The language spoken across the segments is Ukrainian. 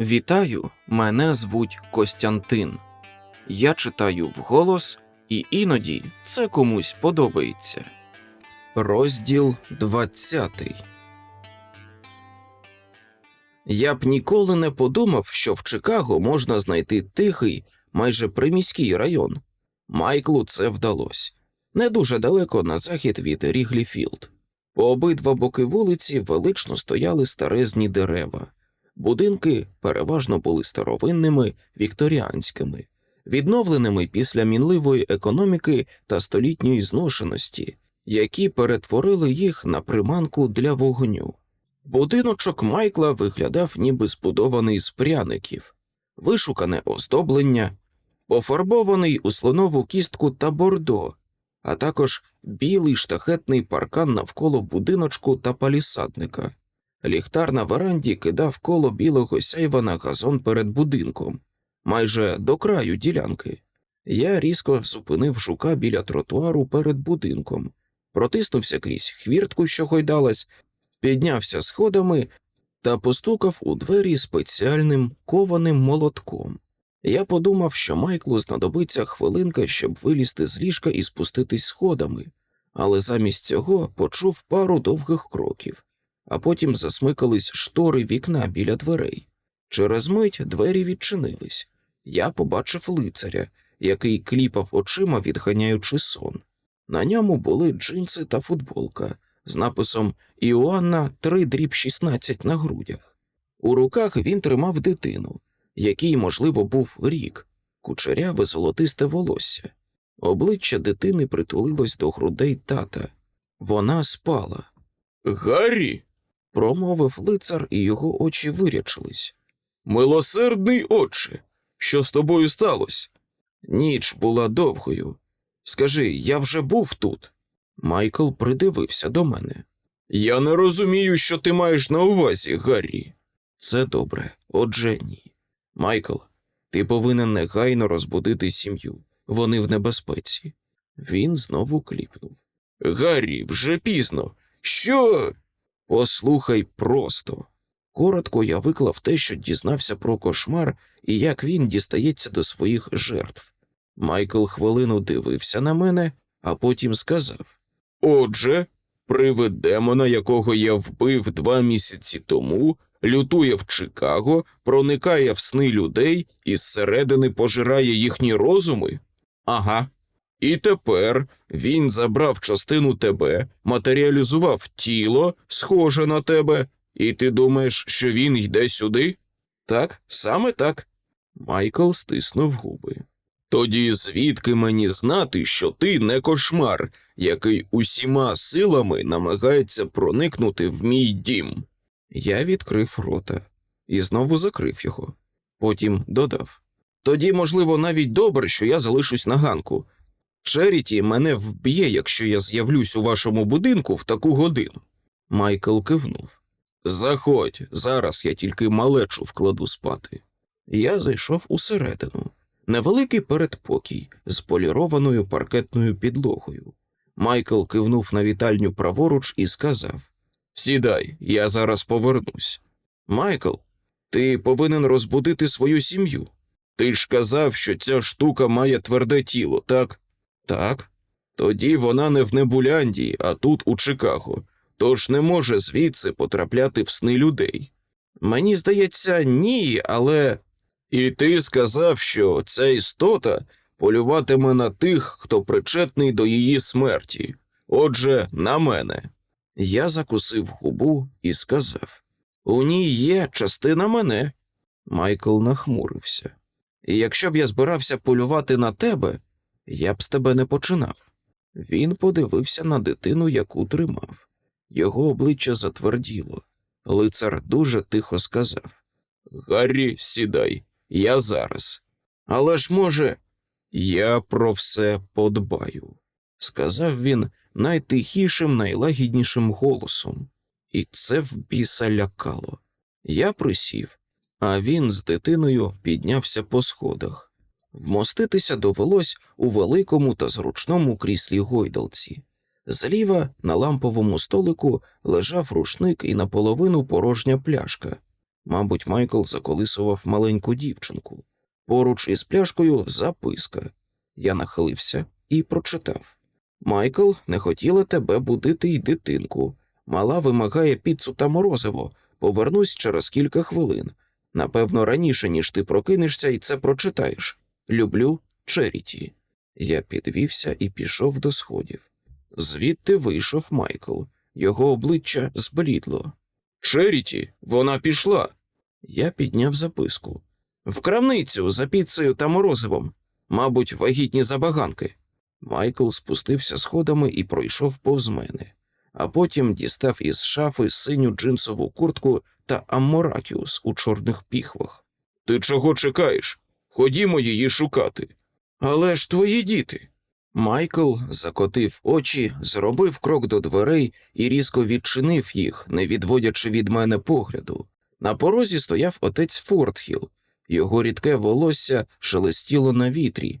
Вітаю, мене звуть Костянтин. Я читаю вголос, і іноді це комусь подобається. Розділ 20 Я б ніколи не подумав, що в Чикаго можна знайти тихий, майже приміський район. Майклу це вдалося. Не дуже далеко на захід від Рігліфілд. По обидва боки вулиці велично стояли старезні дерева. Будинки переважно були старовинними вікторіанськими, відновленими після мінливої економіки та столітньої зношеності, які перетворили їх на приманку для вогню. Будиночок Майкла виглядав ніби збудований з пряників, вишукане оздоблення, пофарбований у слонову кістку та бордо, а також білий штахетний паркан навколо будиночку та палісадника. Ліхтар на веранді кидав коло білого сяйва на газон перед будинком, майже до краю ділянки. Я різко зупинив жука біля тротуару перед будинком, протиснувся крізь хвіртку, що гойдалась, піднявся сходами та постукав у двері спеціальним кованим молотком. Я подумав, що Майклу знадобиться хвилинка, щоб вилізти з ліжка і спуститись сходами, але замість цього почув пару довгих кроків а потім засмикались штори вікна біля дверей. Через мить двері відчинились. Я побачив лицаря, який кліпав очима, відганяючи сон. На ньому були джинси та футболка з написом Іоанна 3 дріб 16 на грудях. У руках він тримав дитину, якій, можливо, був рік, кучеряве золотисте волосся. Обличчя дитини притулилось до грудей тата. Вона спала. Гаррі промовив лицар, і його очі вирячились. Милосердний отче, що з тобою сталося? Ніч була довгою. Скажи, я вже був тут. Майкл придивився до мене. Я не розумію, що ти маєш на увазі, Гаррі. Це добре, отже ні. Майкл, ти повинен негайно розбудити сім'ю. Вони в небезпеці. Він знову кліпнув. Гаррі, вже пізно. Що? Послухай просто. Коротко я виклав те, що дізнався про кошмар і як він дістається до своїх жертв. Майкл хвилину дивився на мене, а потім сказав: Отже, привид демона, якого я вбив два місяці тому, лютує в Чикаго, проникає в сни людей і зсередини пожирає їхні розуми? Ага. І тепер він забрав частину тебе, матеріалізував тіло, схоже на тебе, і ти думаєш, що він йде сюди? Так, саме так. Майкл стиснув губи. Тоді звідки мені знати, що ти не кошмар, який усіма силами намагається проникнути в мій дім? Я відкрив рота і знову закрив його. Потім додав: Тоді, можливо, навіть добре, що я залишусь на ганку. Черіті мене вб'є, якщо я з'явлюсь у вашому будинку в таку годину. Майкл кивнув. Заходь, зараз я тільки малечу вкладу спати. Я зайшов усередину, невеликий передпокій з полірованою паркетною підлогою. Майкл кивнув на вітальню праворуч і сказав: Сідай, я зараз повернусь. Майкл, ти повинен розбудити свою сім'ю. Ти ж казав, що ця штука має тверде тіло, так? Так. Тоді вона не в Небуляндії, а тут у Чикаго, тож не може звідси потрапляти в сни людей. Мені здається, ні, але. І ти сказав, що ця істота полюватиме на тих, хто причетний до її смерті. Отже, на мене. Я закусив губу і сказав: У ній є частина мене. Майкл нахмурився. І якщо б я збирався полювати на тебе, я б з тебе не починав. Він подивився на дитину, яку тримав. Його обличчя затверділо. Лицар дуже тихо сказав Гаррі, сідай, я зараз. Але ж, може, я про все подбаю, сказав він найтихішим, найлагіднішим голосом, і це в біса лякало. Я присів, а він з дитиною піднявся по сходах. Вмоститися довелось у великому та зручному кріслі гойдалці. Зліва на ламповому столику лежав рушник і наполовину порожня пляшка. Мабуть, Майкл заколисував маленьку дівчинку. Поруч із пляшкою записка. Я нахилився і прочитав. Майкл не хотіла тебе будити й дитинку. Мала вимагає піцу та морозиво. Повернусь через кілька хвилин. Напевно, раніше, ніж ти прокинешся і це прочитаєш. Люблю Черіті. Я підвівся і пішов до сходів. Звідти вийшов Майкл. Його обличчя зблідло. Черіті, вона пішла. Я підняв записку. В крамницю за піцею та морозивом. Мабуть, вагітні забаганки. Майкл спустився сходами і пройшов повз мене, а потім дістав із шафи синю джинсову куртку та амморакіус у чорних піхвах. Ти чого чекаєш? Ходімо її шукати. Але ж твої діти. Майкл закотив очі, зробив крок до дверей і різко відчинив їх, не відводячи від мене погляду. На порозі стояв отець Фортхіл. Його рідке волосся шелестіло на вітрі,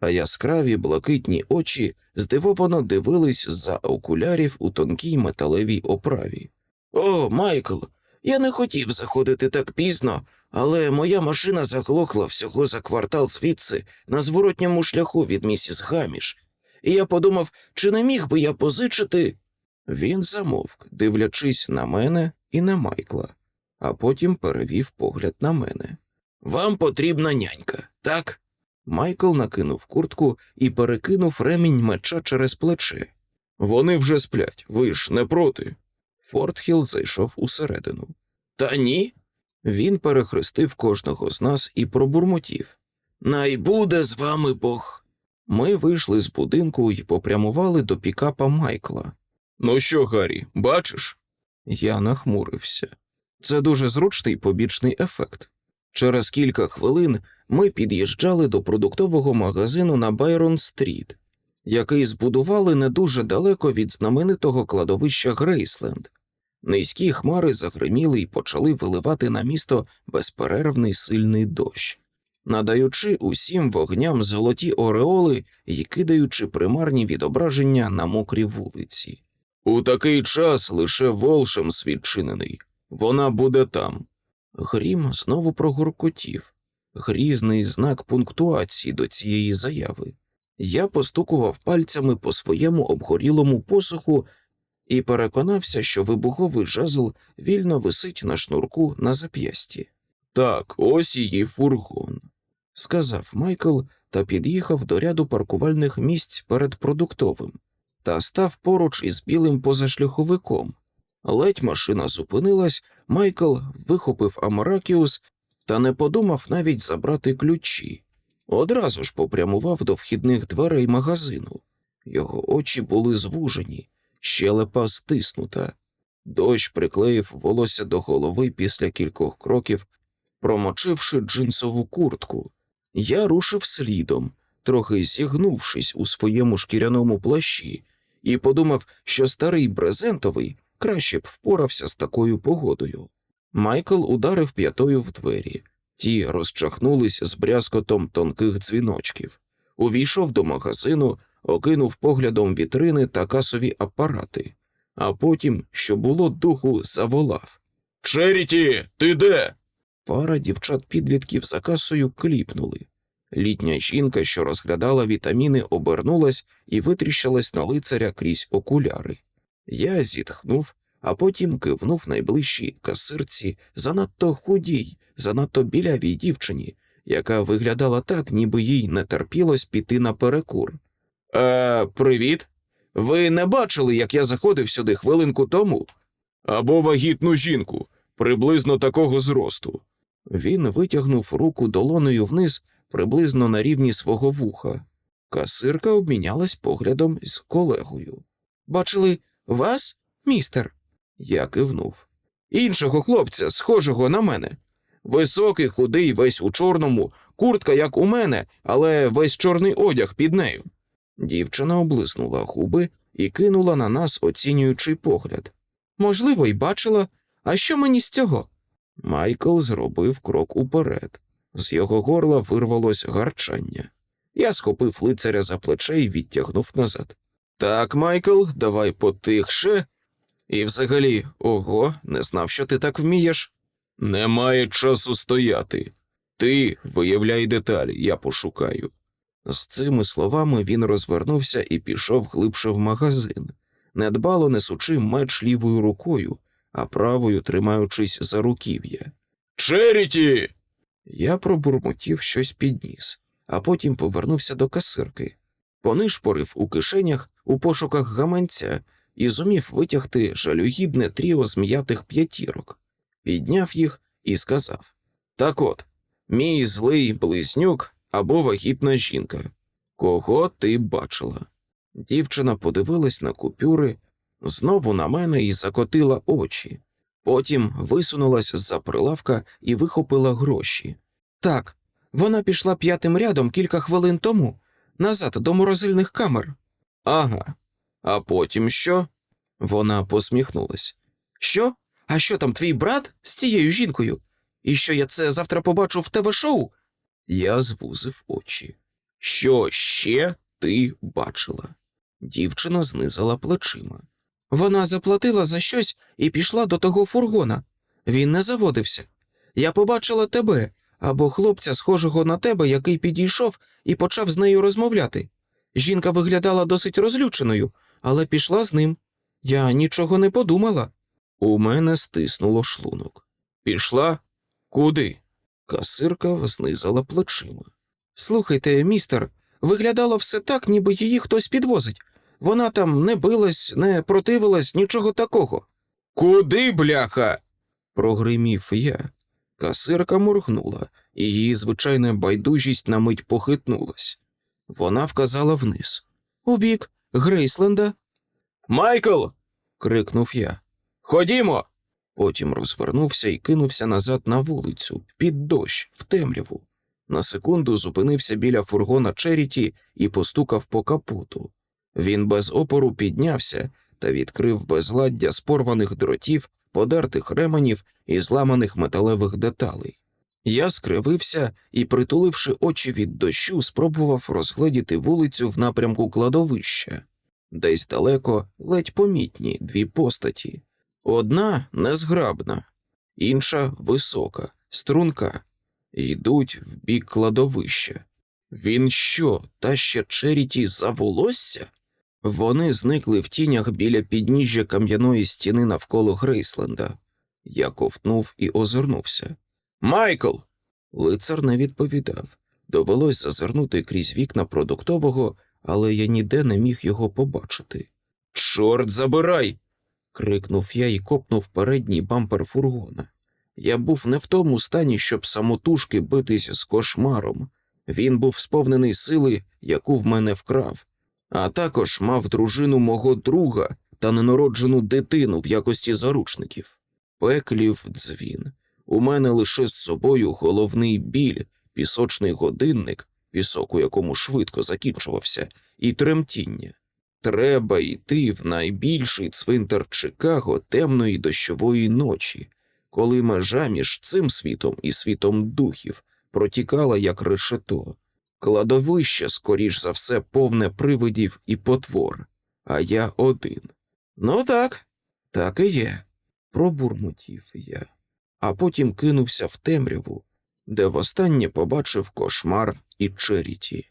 а яскраві блакитні очі здивовано дивились за окулярів у тонкій металевій оправі. О, Майкл, я не хотів заходити так пізно, але моя машина заглохла всього за квартал звідси на зворотньому шляху від місіс Гаміш, і я подумав, чи не міг би я позичити. Він замовк, дивлячись на мене і на Майкла, а потім перевів погляд на мене. Вам потрібна нянька, так? Майкл накинув куртку і перекинув ремінь меча через плече. Вони вже сплять, ви ж не проти. Фортхіл зайшов усередину. Та ні. Він перехрестив кожного з нас і пробурмотів. Най буде з вами Бог. Ми вийшли з будинку і попрямували до пікапа Майкла. Ну що, Гаррі, бачиш? Я нахмурився. Це дуже зручний побічний ефект. Через кілька хвилин ми під'їжджали до продуктового магазину на Байрон Стріт, який збудували не дуже далеко від знаменитого кладовища Грейсленд. Низькі хмари загриміли і почали виливати на місто безперервний сильний дощ, надаючи усім вогням золоті ореоли і кидаючи примарні відображення на мокрі вулиці. У такий час лише волшем свідчинений. Вона буде там. Грім знову прогуркотів, грізний знак пунктуації до цієї заяви. Я постукував пальцями по своєму обгорілому посуху і переконався, що вибуховий жезл вільно висить на шнурку на зап'ясті. Так, ось її фургон, сказав Майкл та під'їхав до ряду паркувальних місць перед продуктовим та став поруч із білим позашляховиком. Ледь машина зупинилась, Майкл вихопив Амаракіус та не подумав навіть забрати ключі. Одразу ж попрямував до вхідних дверей магазину. Його очі були звужені, щелепа стиснута. Дощ приклеїв волосся до голови після кількох кроків, промочивши джинсову куртку. Я рушив слідом, трохи зігнувшись у своєму шкіряному плащі, і подумав, що старий брезентовий краще б впорався з такою погодою. Майкл ударив п'ятою в двері, ті розчахнулись з брязкотом тонких дзвіночків, увійшов до магазину, окинув поглядом вітрини та касові апарати, а потім, що було духу, заволав Черіті, ти де? Пара дівчат-підлітків за касою кліпнули. Літня жінка, що розглядала вітаміни, обернулась і витріщалась на лицаря крізь окуляри. Я зітхнув, а потім кивнув найближчій касирці занадто худій, занадто білявій дівчині, яка виглядала так, ніби їй не терпілось піти на перекур. Е, привіт. Ви не бачили, як я заходив сюди хвилинку тому? Або вагітну жінку, приблизно такого зросту. Він витягнув руку долоною вниз приблизно на рівні свого вуха. Касирка обмінялась поглядом з колегою. Бачили вас, містер? Я кивнув. Іншого хлопця, схожого на мене. Високий, худий, весь у чорному, куртка, як у мене, але весь чорний одяг під нею. Дівчина облиснула губи і кинула на нас оцінюючий погляд. Можливо, й бачила, а що мені з цього? Майкл зробив крок уперед. З його горла вирвалось гарчання. Я схопив лицаря за плече і відтягнув назад. Так, Майкл, давай потихше. І взагалі, ого, не знав, що ти так вмієш. Немає часу стояти. Ти виявляй деталі, я пошукаю. З цими словами він розвернувся і пішов глибше в магазин, недбало несучи меч лівою рукою, а правою тримаючись за руків'я. Черіті. Я пробурмотів щось підніс, а потім повернувся до касирки. Понишпорив у кишенях у пошуках гаманця і зумів витягти жалюгідне тріо зм'ятих п'ятірок, підняв їх і сказав: Так от, мій злий близнюк або вагітна жінка. Кого ти бачила? Дівчина подивилась на купюри, знову на мене і закотила очі. Потім висунулась з-за прилавка і вихопила гроші. Так, вона пішла п'ятим рядом кілька хвилин тому, назад до морозильних камер. Ага. А потім що? Вона посміхнулась. Що? А що там твій брат з цією жінкою? І що я це завтра побачу в ТВ-шоу? Я звузив очі. Що ще ти бачила? Дівчина знизила плечима. Вона заплатила за щось і пішла до того фургона. Він не заводився. Я побачила тебе або хлопця, схожого на тебе, який підійшов і почав з нею розмовляти. Жінка виглядала досить розлюченою, але пішла з ним. Я нічого не подумала. У мене стиснуло шлунок. Пішла? Куди? Касирка знизала плечима. Слухайте, містер, виглядало все так, ніби її хтось підвозить. Вона там не билась, не противилась, нічого такого. Куди, бляха? прогримів я. Касирка моргнула, і її звичайна байдужість на мить похитнулась. Вона вказала вниз. У бік Грейсленда. Майкл. крикнув я. Ходімо. Потім розвернувся і кинувся назад на вулицю, під дощ, в темряву. На секунду зупинився біля фургона Черіті і постукав по капоту. Він без опору піднявся та відкрив безладдя з порваних дротів, подертих ременів і зламаних металевих деталей. Я скривився і, притуливши очі від дощу, спробував розгледіти вулицю в напрямку кладовища. Десь далеко ледь помітні дві постаті. Одна незграбна, інша висока, струнка, йдуть в бік кладовища. Він що, та ще Черіті за волосся? Вони зникли в тінях біля підніжжя кам'яної стіни навколо Грейсленда. Я ковтнув і озирнувся. Майкл. Лицар не відповідав. Довелось зазирнути крізь вікна продуктового, але я ніде не міг його побачити. Чорт забирай. Крикнув я і копнув передній бампер фургона. Я був не в тому стані, щоб самотужки битись з кошмаром. Він був сповнений сили, яку в мене вкрав, а також мав дружину мого друга та ненароджену дитину в якості заручників. Пеклів дзвін. У мене лише з собою головний біль, пісочний годинник, пісок, у якому швидко закінчувався, і тремтіння. Треба йти в найбільший цвинтар Чикаго темної дощової ночі, коли межа між цим світом і світом духів протікала як решето. Кладовище, скоріш за все, повне привидів і потвор, а я один. Ну так, так і є, пробурмотів я, а потім кинувся в темряву, де востаннє побачив кошмар і черіті.